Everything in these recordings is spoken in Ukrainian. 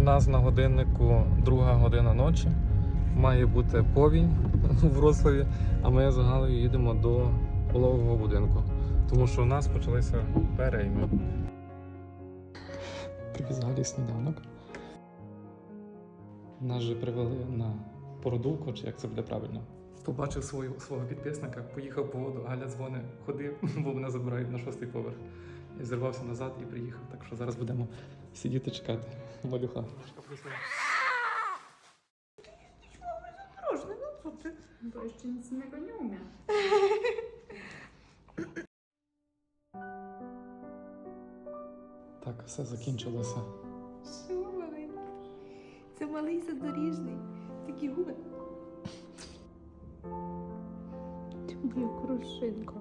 У нас на годиннику друга година ночі. Має бути повінь у Вроцлаві, а ми з Галею їдемо до пологового будинку. Тому що у нас почалися перейми. Такий взагалі сніданок. Нас же привели на породулку, чи як це буде правильно. Побачив свою, свого підписника, поїхав по воду, Галя дзвонить, ходив, бо мене забирають на шостий поверх. І зірвався назад і приїхав. Так що зараз будемо сидіти чекати. Малюха. Bo jeszcze nic innego nie umie. Так, все закінчилося. Що маленький? Це малий задоріжний. Такі губи. Ти моя крушинка.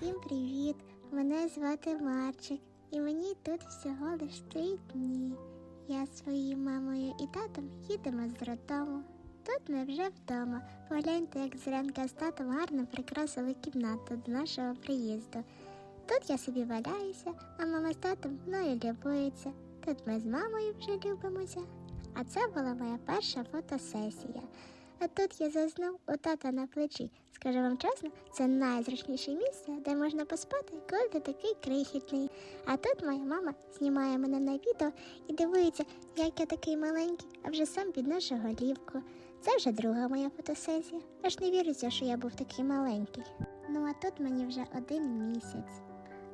Всім привіт! Мене звати Марчик, і мені тут всього лиш три дні. Я з своєю мамою і татом їдемо з роддому. Тут ми вже вдома. Погляньте, як зранка з татом гарно прикрасили кімнату до нашого приїзду. Тут я собі валяюся, а мама з татом мною любується. Тут ми з мамою вже любимося. А це була моя перша фотосесія. А тут я заснув у тата на плечі. Скажу вам чесно, це найзручніше місце, де можна поспати, коли ти такий крихітний. А тут моя мама знімає мене на відео і дивується, як я такий маленький, а вже сам підношу голівку. Це вже друга моя фотосесія. Аж не віриться, що я був такий маленький. Ну а тут мені вже один місяць.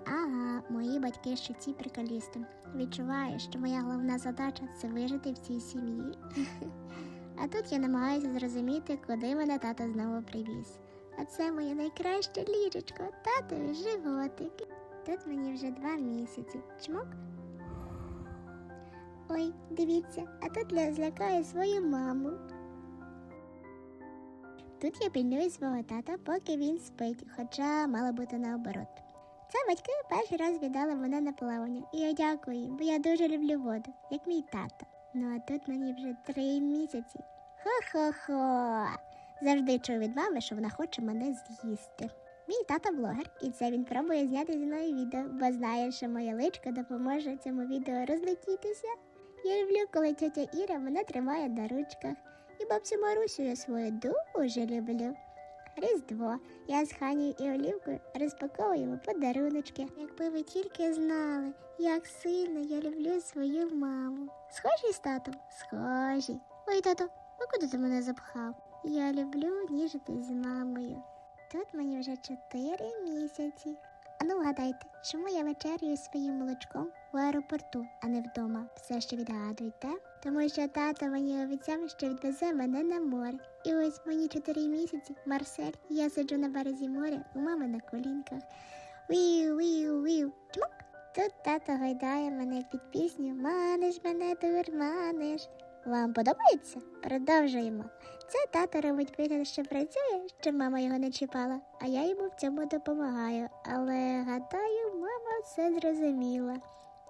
Ага, мої батьки ще ці приколісти. Відчуваю, що моя головна задача це вижити в цій сім'ї. А тут я намагаюся зрозуміти, куди мене тато знову привіз. А це моє найкраще ліжечко, татові животик. Тут мені вже два місяці. Чмок. Ой, дивіться, а тут я злякаю свою маму. Тут я пільную свого тата, поки він спить, хоча мало бути наоборот. Це батьки перший раз віддали мене на плавання, і я дякую їм, бо я дуже люблю воду, як мій тато. Ну а тут мені вже три місяці. Хо-хо-хо. Завжди чую від мами, що вона хоче мене з'їсти. Мій тато блогер, і це він пробує зняти зі мною відео, бо знає, що моя личка допоможе цьому відео розлетітися. Я люблю, коли тетя Іра мене тримає на ручках. І бабцю Марусю я свою дуже люблю. Різдво. Я з Ханію і Олівкою розпаковуємо подаруночки. Якби ви тільки знали, як сильно я люблю свою маму. Схожі з татом? Схожі. Ой, тато, а куди ти мене запхав? Я люблю ніжити з мамою. Тут мені вже чотири місяці. А ну вгадайте, чому я вечерюю своїм молочком в аеропорту, а не вдома? Все ще відгадуйте. Тому що тато мені обіцяв, що відвезе мене на море. І ось мені чотири місяці, Марсель, я сиджу на березі моря у мами на колінках. Віу, віу, віу, чмок. Тут тато гайдає мене під пісню Маниш мене дурманиш. Вам подобається? Продовжуємо. Це тато робить вигляд, що працює, щоб мама його не чіпала, а я йому в цьому допомагаю. Але гадаю, мама все зрозуміла.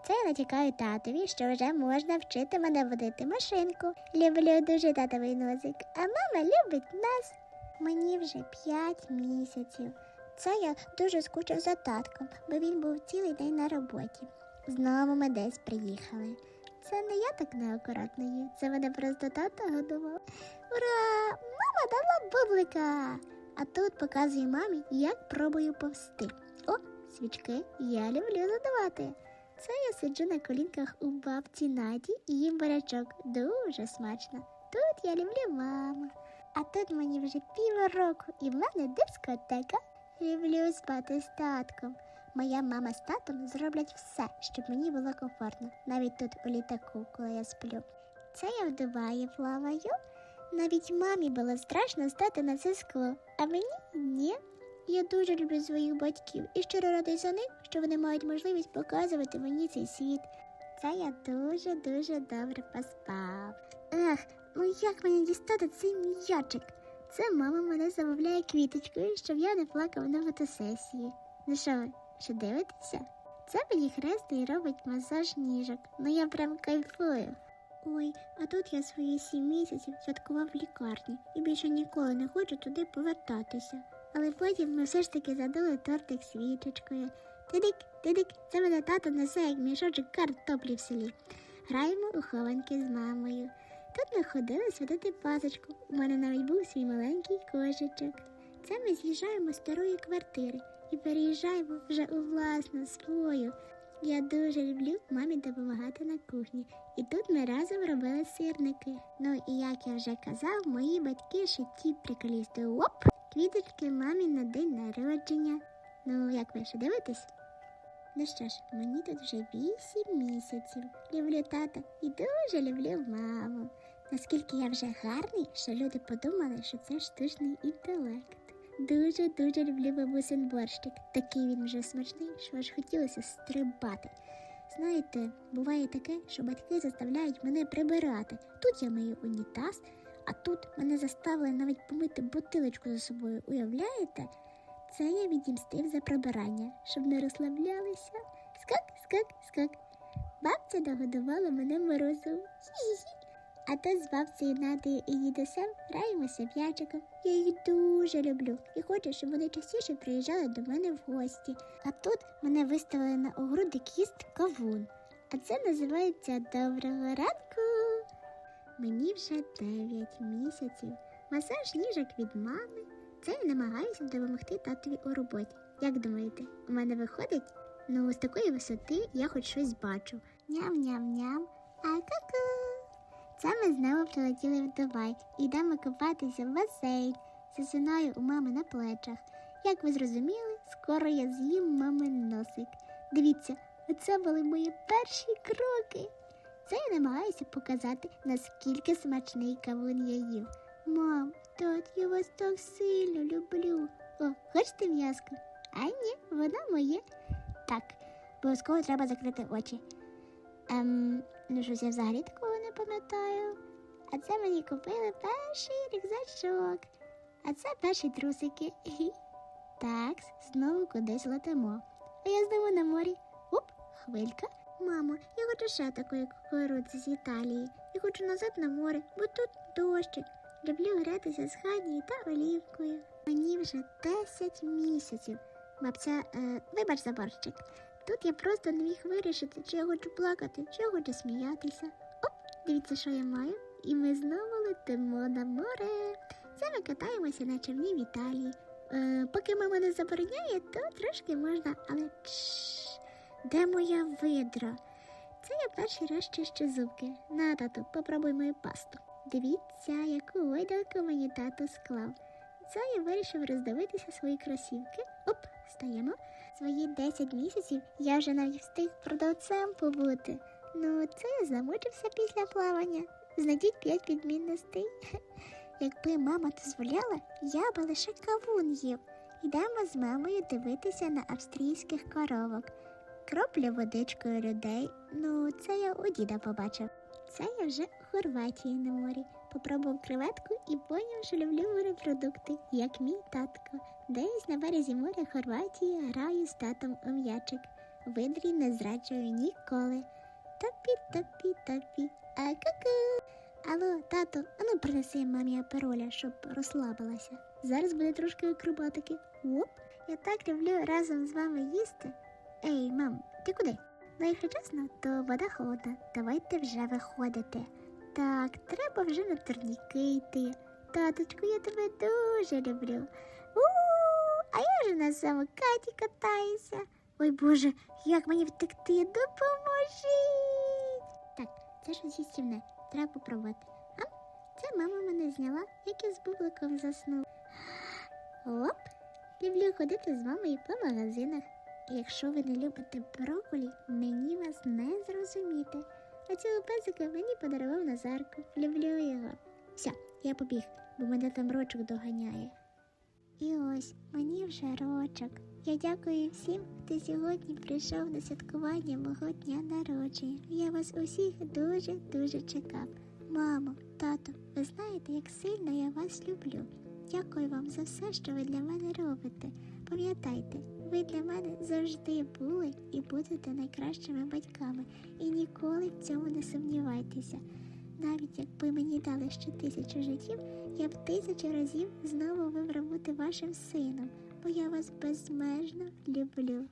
Це я натякаю татові, що вже можна вчити мене водити машинку. Люблю дуже татовий носик, а мама любить нас. Мені вже п'ять місяців. Це я дуже скучив за татком, бо він був цілий день на роботі. Знову ми десь приїхали. Це не я так неакуратно їв, це мене просто тато годував. Ура! Мама дала бублика! А тут показую мамі, як пробую повсти. О, свічки я люблю задавати. Це я сиджу на колінках у бабці Наді і їм барячок. Дуже смачно. Тут я люблю маму. А тут мені вже півроку і в мене дискотека. Люблю спати з татком. Моя мама з татом зроблять все, щоб мені було комфортно, навіть тут у літаку, коли я сплю. Це я в плаваю. Навіть мамі було страшно стати на це скло, а мені ні. Я дуже люблю своїх батьків і щиро радий за них, що вони мають можливість показувати мені цей світ. Це я дуже-дуже добре поспав. Ех, ну як мені дістати цей м'ячик? Це мама мене замовляє квіточкою, щоб я не плакав на фотосесії. Ну що ви, ще дивитеся? Це мені хрестий робить масаж ніжок. Ну я прям кайфую. Ой, а тут я свої сім місяців святкував в лікарні і більше ніколи не хочу туди повертатися. Але потім ми все ж таки задали тортик свічечкою. Тидик, тидик, це мене тато несе, як мішочок картоплі в селі. Граємо у хованки з мамою. Тут ми ходили святити пасочку. У мене навіть був свій маленький кошечок. Це ми з'їжджаємо з старої квартири і переїжджаємо вже у власну свою. Я дуже люблю мамі допомагати на кухні. І тут ми разом робили сирники. Ну і як я вже казав, мої батьки ще ті приколісти. Оп! Квіточки мамі на день народження. Ну, як ви ще дивитесь? Ну що ж, мені тут вже вісім місяців. Люблю тата і дуже люблю маму. Наскільки я вже гарний, що люди подумали, що це штучний інтелект. Дуже дуже люблю бабусин борщик. Такий він вже смачний, що аж хотілося стрибати. Знаєте, буває таке, що батьки заставляють мене прибирати. Тут я мию унітаз, а тут мене заставили навіть помити бутилочку за собою. Уявляєте? Це я відімстив за прибирання, щоб не розслаблялися. Скак, скак, скак. Бабця догодувала мене морозом. Хі-хі-хі. А то з бабцею Надею і дідусем граємося м'ячиком. Я їх дуже люблю і хочу, щоб вони частіше приїжджали до мене в гості. А тут мене виставили на огороди кіст кавун. А це називається Доброго ранку. Мені вже 9 місяців. Масаж ніжок від мами. Це я намагаюся допомогти татові у роботі. Як думаєте, у мене виходить? Ну, з такої висоти я хоч щось бачу. Ням-ням-ням. А ку Це ми знову прилетіли в Дубай. Йдемо купатися в басейн. Засинаю у мами на плечах. Як ви зрозуміли, скоро я з'їм мамин носик. Дивіться, оце були мої перші кроки. Це я намагаюся показати, наскільки смачний кавун я їв. Мам, тат, я вас так сильно люблю. О, хочете м'яско? А ні, воно моє. Так, обов'язково треба закрити очі. Ем, ну щось я взагалі такого пам'ятаю. А це мені купили перший рюкзачок. А це перші трусики. Так, знову кудись летимо. А я знову на морі. Оп, хвилька. Мамо, я хочу ще такої кукурудзи з Італії. Я хочу назад на море, бо тут дощик. Люблю гратися з Ханію та Олівкою. Мені вже 10 місяців. Бабця, е, вибач за борщик. Тут я просто не міг вирішити, чи я хочу плакати, чи я хочу сміятися. Дивіться, що я маю. І ми знову летимо на море. Це ми катаємося на човні в Італії. Е, поки мама не забороняє, то трошки можна, але чш, де моя видра? Це я перший раз чищу зубки. На, тату, попробуй мою пасту. Дивіться, яку видалку мені тато склав. Це я вирішив роздивитися свої кросівки. Оп, стаємо. Свої 10 місяців я вже навіть встиг продавцем побути. Ну, це я замучився після плавання. Знайдіть 5 відмінностей. Якби мама дозволяла, я би лише кавун їв. Йдемо з мамою дивитися на австрійських коровок. Кроплю водичкою людей. Ну, це я у діда побачив. Це я вже у Хорватії на морі. Попробував креветку і поняв, що люблю морепродукти, як мій татко. Десь на березі моря Хорватії граю з татом у м'ячик. Видрі не зраджую ніколи. Топі, топі, топі. А ку-ку. Алло, тато, ану принеси мамі апероля, щоб розслабилася. Зараз буде трошки акробатики. Оп, я так люблю разом з вами їсти. Ей, мам, ти куди? Ну, якщо чесно, то вода холодна. Давайте вже виходити. Так, треба вже на турніки йти. Таточку, я тебе дуже люблю. у а я вже на самокаті катаюся. Ой Боже, як мені втекти? Допоможіть! Так, це щось їстівне. Треба попробувати. А? Це мама мене зняла, як я з бубликом заснув. Оп! Люблю ходити з мамою по магазинах. Якщо ви не любите брокколі, мені вас не зрозуміти. А цього песика мені подарував Назарко. Люблю його. Все, я побіг, бо мене там рочок доганяє. І ось мені вже рочок. Я дякую всім, хто сьогодні прийшов на святкування мого дня народження. Я вас усіх дуже дуже чекав. Мамо, тато, ви знаєте, як сильно я вас люблю. Дякую вам за все, що ви для мене робите. Пам'ятайте, ви для мене завжди були і будете найкращими батьками. І ніколи в цьому не сумнівайтеся. Навіть якби мені дали ще тисячу життів, я б тисячу разів знову вибрав бути вашим сином, бо я вас безмежно люблю.